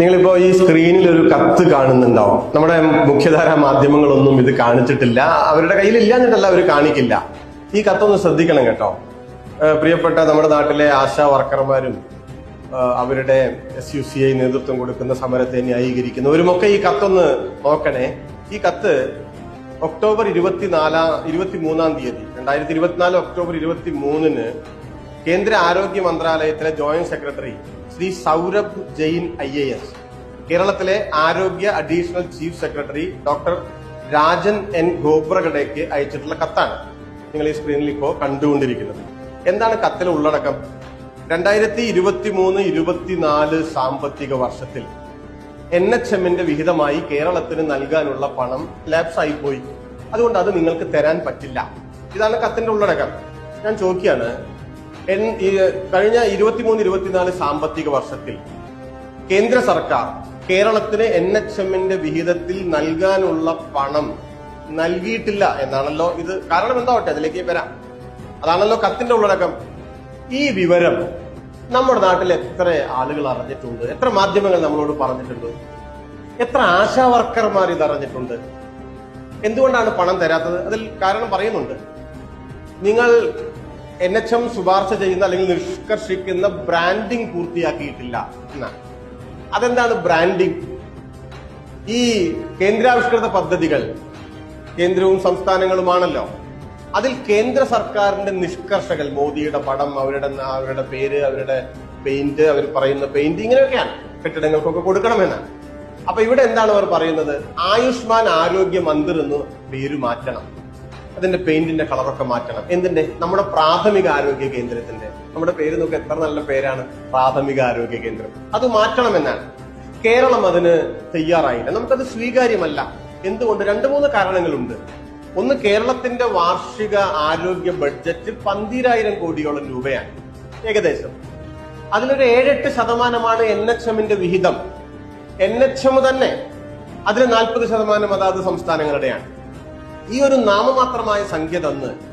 നിങ്ങളിപ്പോ ഈ സ്ക്രീനിൽ ഒരു കത്ത് കാണുന്നുണ്ടാവും. നമ്മുടെ മുഖ്യധാരാ മാധ്യമങ്ങളൊന്നും ഇത് കാണിച്ചിട്ടില്ല. അവരുടെ കയ്യിൽ ഇല്ലാഞ്ഞിട്ടല്ല അവർ കാണിക്കില്ല. ഈ കത്തൊന്ന് ശ്രദ്ധിക്കണം കേട്ടോ. പ്രിയപ്പെട്ട നമ്മുടെ നാട്ടിലെ ആശാ വർക്കർമാരും അവരുടെ എസ് യു സി ഐ നേതൃത്വം കൊടുക്കുന്ന സമരത്തെ ന്യായീകരിക്കുന്നവരുമൊക്കെ ഈ കത്തൊന്ന് നോക്കണേ. ഈ കത്ത് ഒക്ടോബർ ഇരുപത്തിനാലാം ഇരുപത്തി മൂന്നാം തീയതി രണ്ടായിരത്തി ഇരുപത്തിനാല് ഒക്ടോബർ ഇരുപത്തി മൂന്നിന് കേന്ദ്ര ആരോഗ്യ മന്ത്രാലയത്തിലെ joint secretary Shri Saurabh Jain I A S. കേരളത്തിലെ ആരോഗ്യ additional chief secretary doctor Rajan N ഗോബ്രഗഡയ്ക്ക് അയച്ചിട്ടുള്ള കത്താണ് നിങ്ങൾ ഈ സ്ക്രീനിൽ ഇപ്പോൾ കണ്ടുകൊണ്ടിരിക്കുന്നത്. എന്താണ് കത്തിലെ ഉള്ളടക്കം? രണ്ടായിരത്തി ഇരുപത്തി മൂന്ന് ഇരുപത്തിനാല് സാമ്പത്തിക വർഷത്തിൽ എൻ എച്ച് എമ്മിന്റെ വിഹിതമായി കേരളത്തിന് നൽകാനുള്ള പണം ലാപ്സ് ആയിപ്പോയി. അതുകൊണ്ട് അത് നിങ്ങൾക്ക് തരാൻ പറ്റില്ല. ഇതാണ് കത്തിന്റെ ഉള്ളടക്കം. ഞാൻ ചോദിക്കുകയാണ് കഴിഞ്ഞ ഇരുപത്തിമൂന്ന് ഇരുപത്തിനാല് സാമ്പത്തിക വർഷത്തിൽ കേന്ദ്ര സർക്കാർ കേരളത്തിന് എൻ എച്ച് എമ്മിന്റെ വിഹിതത്തിൽ നൽകാനുള്ള പണം നൽകിയിട്ടില്ല എന്നാണല്ലോ ഇത്. കാരണം എന്താവട്ടെ? അതിലേക്ക് വരാം. അതാണല്ലോ കത്തിന്റെ ഉള്ളടക്കം. ഈ വിവരം നമ്മുടെ നാട്ടിൽ എത്ര ആളുകൾ അറിഞ്ഞിട്ടുണ്ട്? എത്ര മാധ്യമങ്ങൾ നമ്മളോട് പറഞ്ഞിട്ടുണ്ട്? എത്ര ആശാ വർക്കർമാർ ഇത് അറിഞ്ഞിട്ടുണ്ട്? എന്തുകൊണ്ടാണ് പണം തരാത്തത്? അതിൽ കാരണം പറയുന്നുണ്ട്. നിങ്ങൾ എൻ എച്ച് എം ശുപാർശ ചെയ്യുന്ന അല്ലെങ്കിൽ നിഷ്കർഷിക്കുന്ന ബ്രാൻഡിംഗ് പൂർത്തിയാക്കിയിട്ടില്ല എന്നാണ്. അതെന്താണ് ബ്രാൻഡിംഗ് ഈ കേന്ദ്രാവിഷ്കൃത പദ്ധതികൾ കേന്ദ്രവും സംസ്ഥാനങ്ങളുമാണല്ലോ. അതിൽ കേന്ദ്ര സർക്കാരിന്റെ നിഷ്കർഷകൾ മോദിയുടെ പടം അവരുടെ അവരുടെ പേര് അവരുടെ പെയിന്റ് അവർ പറയുന്ന പെയിന്റ് ഇങ്ങനെയൊക്കെയാണ് കെട്ടിടങ്ങൾക്കൊക്കെ കൊടുക്കണമെന്നാണ് അപ്പൊ ഇവിടെ എന്താണ് അവർ പറയുന്നത്? ആയുഷ്മാൻ ആരോഗ്യ മന്ദിർ എന്ന് പേര് മാറ്റണം. അതിന്റെ പെയിന്റിന്റെ കളറൊക്കെ മാറ്റണം. എന്തിന്റെ? നമ്മുടെ പ്രാഥമിക ആരോഗ്യ കേന്ദ്രത്തിന്റെ. നമ്മുടെ പേര് നോക്കി എത്ര നല്ല പേരാണ്. പ്രാഥമിക ആരോഗ്യ കേന്ദ്രം. അത് മാറ്റണമെന്നാണ്. കേരളം അതിന് തയ്യാറായില്ല. നമുക്കത് സ്വീകാര്യമല്ല. എന്തുകൊണ്ട്? രണ്ടു മൂന്ന് കാരണങ്ങളുണ്ട്. ഒന്ന് കേരളത്തിന്റെ വാർഷിക ആരോഗ്യ ബഡ്ജറ്റ് പന്തിരായിരം കോടിയോളം രൂപയാണ്. ഏകദേശം. അതിലൊരു ഏഴെട്ട് ശതമാനമാണ് എൻ എച്ച് എമ്മിന്റെ വിഹിതം. എൻ എച്ച് എം തന്നെ. അതിൽ നാൽപ്പത് ശതമാനം അതാത് സംസ്ഥാനങ്ങളുടെയാണ്. ഈ ഒരു നാമമാത്രമായ സംഖ്യ തന്ന്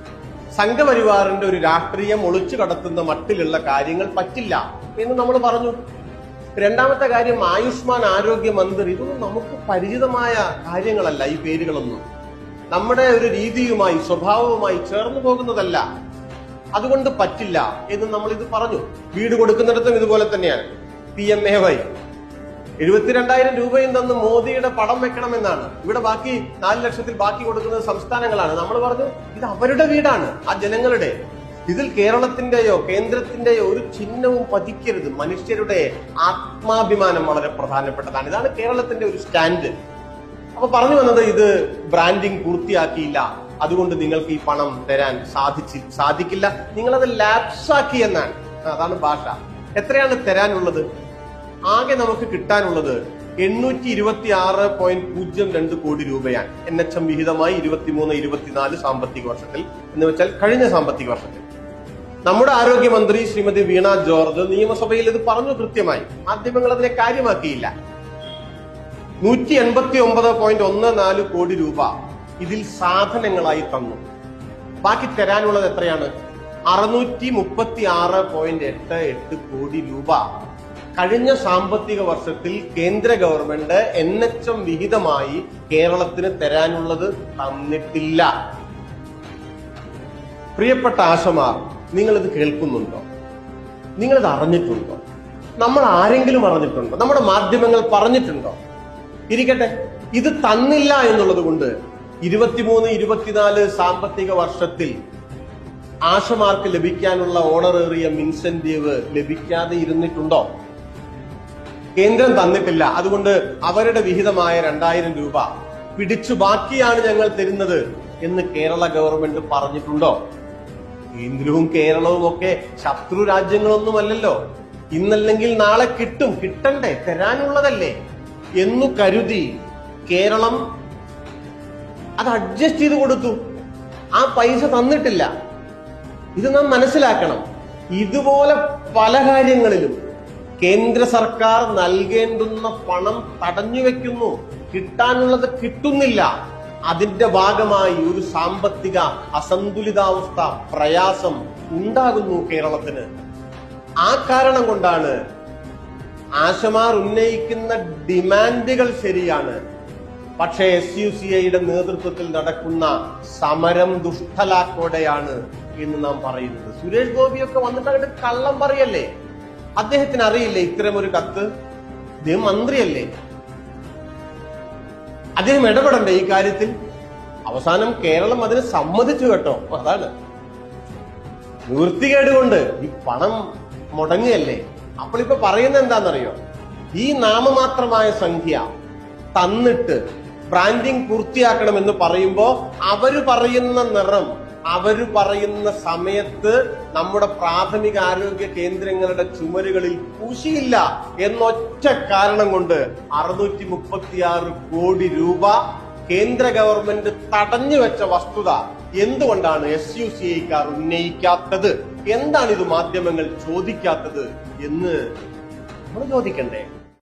സംഘപരിവാറിന്റെ ഒരു രാഷ്ട്രീയം ഒളിച്ചു കടത്തുന്ന മട്ടിലുള്ള കാര്യങ്ങൾ പറ്റില്ല എന്ന് നമ്മൾ പറഞ്ഞു. രണ്ടാമത്തെ കാര്യം ആയുഷ്മാൻ ആരോഗ്യ മന്ത്രി ഇതൊന്നും നമുക്ക് പരിചിതമായ കാര്യങ്ങളല്ല ഈ പേരുകളൊന്നും. നമ്മുടെ ഒരു രീതിയുമായി സ്വഭാവവുമായി ചേർന്നു പോകുന്നതല്ല. അതുകൊണ്ട് പറ്റില്ല എന്ന് നമ്മൾ ഇത് പറഞ്ഞു. വീട് കൊടുക്കുന്നിടത്തും ഇതുപോലെ തന്നെയാണ്. P M A Y. എഴുപത്തിരണ്ടായിരം രൂപയും തന്ന് മോദിയുടെ പടം വെക്കണമെന്നാണ്. ഇവിടെ ബാക്കി നാല് ലക്ഷത്തിൽ ബാക്കി കൊടുക്കുന്നത് സംസ്ഥാനങ്ങളാണ്. നമ്മൾ പറഞ്ഞു ഇത് അവരുടെ വീടാണ് ആ ജനങ്ങളുടെ. ഇതിൽ കേരളത്തിന്റെയോ കേന്ദ്രത്തിന്റെയോ ഒരു ചിഹ്നവും പതിക്കരുത്. മനുഷ്യരുടെ ആത്മാഭിമാനം വളരെ പ്രധാനപ്പെട്ടതാണ്. ഇതാണ് കേരളത്തിന്റെ ഒരു സ്റ്റാൻഡ്. അപ്പൊ പറഞ്ഞു വന്നത് ഇത് ബ്രാൻഡിങ് പൂർത്തിയാക്കിയില്ല. അതുകൊണ്ട് നിങ്ങൾക്ക് ഈ പണം തരാൻ സാധിച്ചി സാധിക്കില്ല. നിങ്ങളത് ലാപ്സാക്കി എന്നാണ്. അതാണ് ഭാഷ. എത്രയാണ് തരാനുള്ളത്? ആകെ നമുക്ക് കിട്ടാനുള്ളത് എണ്ണൂറ്റി ഇരുപത്തി ആറ് പോയിന്റ് പൂജ്യം രണ്ട് കോടി രൂപയാണ്. എൻ എച്ച് എം വിഹിതമായി ഇരുപത്തിമൂന്ന് ഇരുപത്തിനാല് സാമ്പത്തിക വർഷത്തിൽ. എന്ന് വെച്ചാൽ കഴിഞ്ഞ സാമ്പത്തിക വർഷത്തിൽ. നമ്മുടെ ആരോഗ്യമന്ത്രി ശ്രീമതി വീണ ജോർജ് നിയമസഭയിൽ ഇത് പറഞ്ഞു കൃത്യമായി. മാധ്യമങ്ങൾ അതിനെ കാര്യമാക്കിയില്ല. നൂറ്റി എൺപത്തി ഒമ്പത് പോയിന്റ് ഒന്ന് നാല് കോടി രൂപ ഇതിൽ സാധനങ്ങളായി തന്നു. ബാക്കി തരാനുള്ളത് എത്രയാണ്? അറുന്നൂറ്റി മുപ്പത്തി ആറ് പോയിന്റ് എട്ട് എട്ട് കോടി രൂപ. കഴിഞ്ഞ സാമ്പത്തിക വർഷത്തിൽ കേന്ദ്ര ഗവൺമെന്റ് എൻ എച്ച് എം വിഹിതമായി കേരളത്തിന് തരാനുള്ളത് തന്നിട്ടില്ല. പ്രിയപ്പെട്ട ആശമാർ നിങ്ങളിത് കേൾക്കുന്നുണ്ടോ? നിങ്ങളിത് അറിഞ്ഞിട്ടുണ്ടോ? നമ്മൾ ആരെങ്കിലും അറിഞ്ഞിട്ടുണ്ടോ? നമ്മുടെ മാധ്യമങ്ങൾ പറഞ്ഞിട്ടുണ്ടോ? ഇരിക്കട്ടെ ഇത് തന്നില്ല എന്നുള്ളത് കൊണ്ട് ഇരുപത്തിമൂന്ന് ഇരുപത്തിനാല് സാമ്പത്തിക വർഷത്തിൽ ആശമാർക്ക് ലഭിക്കാനുള്ള ഓണറേറിയം ഇൻസെന്റീവ് ലഭിക്കാതെ ഇരുന്നിട്ടുണ്ടോ? കേന്ദ്രം തന്നിട്ടില്ല. അതുകൊണ്ട് അവരുടെ വിഹിതമായ രണ്ടായിരം രൂപ പിടിച്ചു ബാക്കിയാണ് ഞങ്ങൾ തരുന്നത് എന്ന് കേരള ഗവൺമെന്റ് പറഞ്ഞിട്ടുണ്ടോ? കേന്ദ്രവും കേരളവും ഒക്കെ ശത്രു രാജ്യങ്ങളൊന്നുമല്ലല്ലോ. ഇന്നല്ലെങ്കിൽ നാളെ കിട്ടും കിട്ടണ്ടേ തരാനുള്ളതല്ലേ എന്നു കരുതി കേരളം അത് അഡ്ജസ്റ്റ് ചെയ്ത് കൊടുത്തു. ആ പൈസ തന്നിട്ടില്ല. ഇത് നാം മനസ്സിലാക്കണം. ഇതുപോലെ പല കാര്യങ്ങളിലും കേന്ദ്ര സർക്കാർ നൽകേണ്ടുന്ന പണം തടഞ്ഞു വെക്കുന്നു. കിട്ടാനുള്ളത് കിട്ടുന്നില്ല. അതിന്റെ ഭാഗമായി ഒരു സാമ്പത്തിക അസന്തുലിതാവസ്ഥ പ്രയാസം ഉണ്ടാകുന്നു കേരളത്തിന്. ആ കാരണം കൊണ്ടാണ് ആശമാർ ഉന്നയിക്കുന്ന ഡിമാൻഡുകൾ ശരിയാണ്. പക്ഷേ എസ് യു സി ഐയുടെ നേതൃത്വത്തിൽ നടക്കുന്ന സമരം ദുഷ്ടലാക്കോടെയാണ് എന്ന് നാം പറയുന്നത്. സുരേഷ് ഗോപിയൊക്കെ വന്നിട്ട് അങ്ങോട്ട് കള്ളം പറയല്ലേ? അദ്ദേഹത്തിന് അറിയില്ലേ ഒരു കത്ത്? അദ്ദേഹം മന്ത്രിയല്ലേ? അദ്ദേഹം ഇടപെടണ്ടേ ഈ കാര്യത്തിൽ? അവസാനം കേരളം അതിന് സമ്മതിച്ചു കേട്ടോ. അതാണ്. നിവൃത്തികേട് കൊണ്ട് ഈ പണം മുടങ്ങിയല്ലേ? അപ്പോൾ ഇപ്പൊ പറയുന്നത് എന്താണെന്നറിയോ ഈ നാമമാത്രമായ സംഖ്യ തന്നിട്ട് ബ്രാൻഡിങ് പൂർത്തിയാക്കണമെന്ന് പറയുമ്പോ അവർ പറയുന്ന നിറം അവർ പറയുന്ന സമയത്ത് നമ്മുടെ പ്രാഥമിക ആരോഗ്യ കേന്ദ്രങ്ങളുടെ ചുമരുകളിൽ പൂശിയില്ല എന്നൊറ്റ കാരണം കൊണ്ട് അറുന്നൂറ്റി മുപ്പത്തിയാറ് കോടി രൂപ കേന്ദ്ര ഗവൺമെന്റ് തടഞ്ഞു വെച്ച വസ്തുത എന്തുകൊണ്ടാണ് എസ് യു സി ഐക്കാർ ഉന്നയിക്കാത്തത്? എന്താണ് ഇത് മാധ്യമങ്ങൾ ചോദിക്കാത്തത് എന്ന് നമ്മൾ ചോദിക്കണ്ടേ?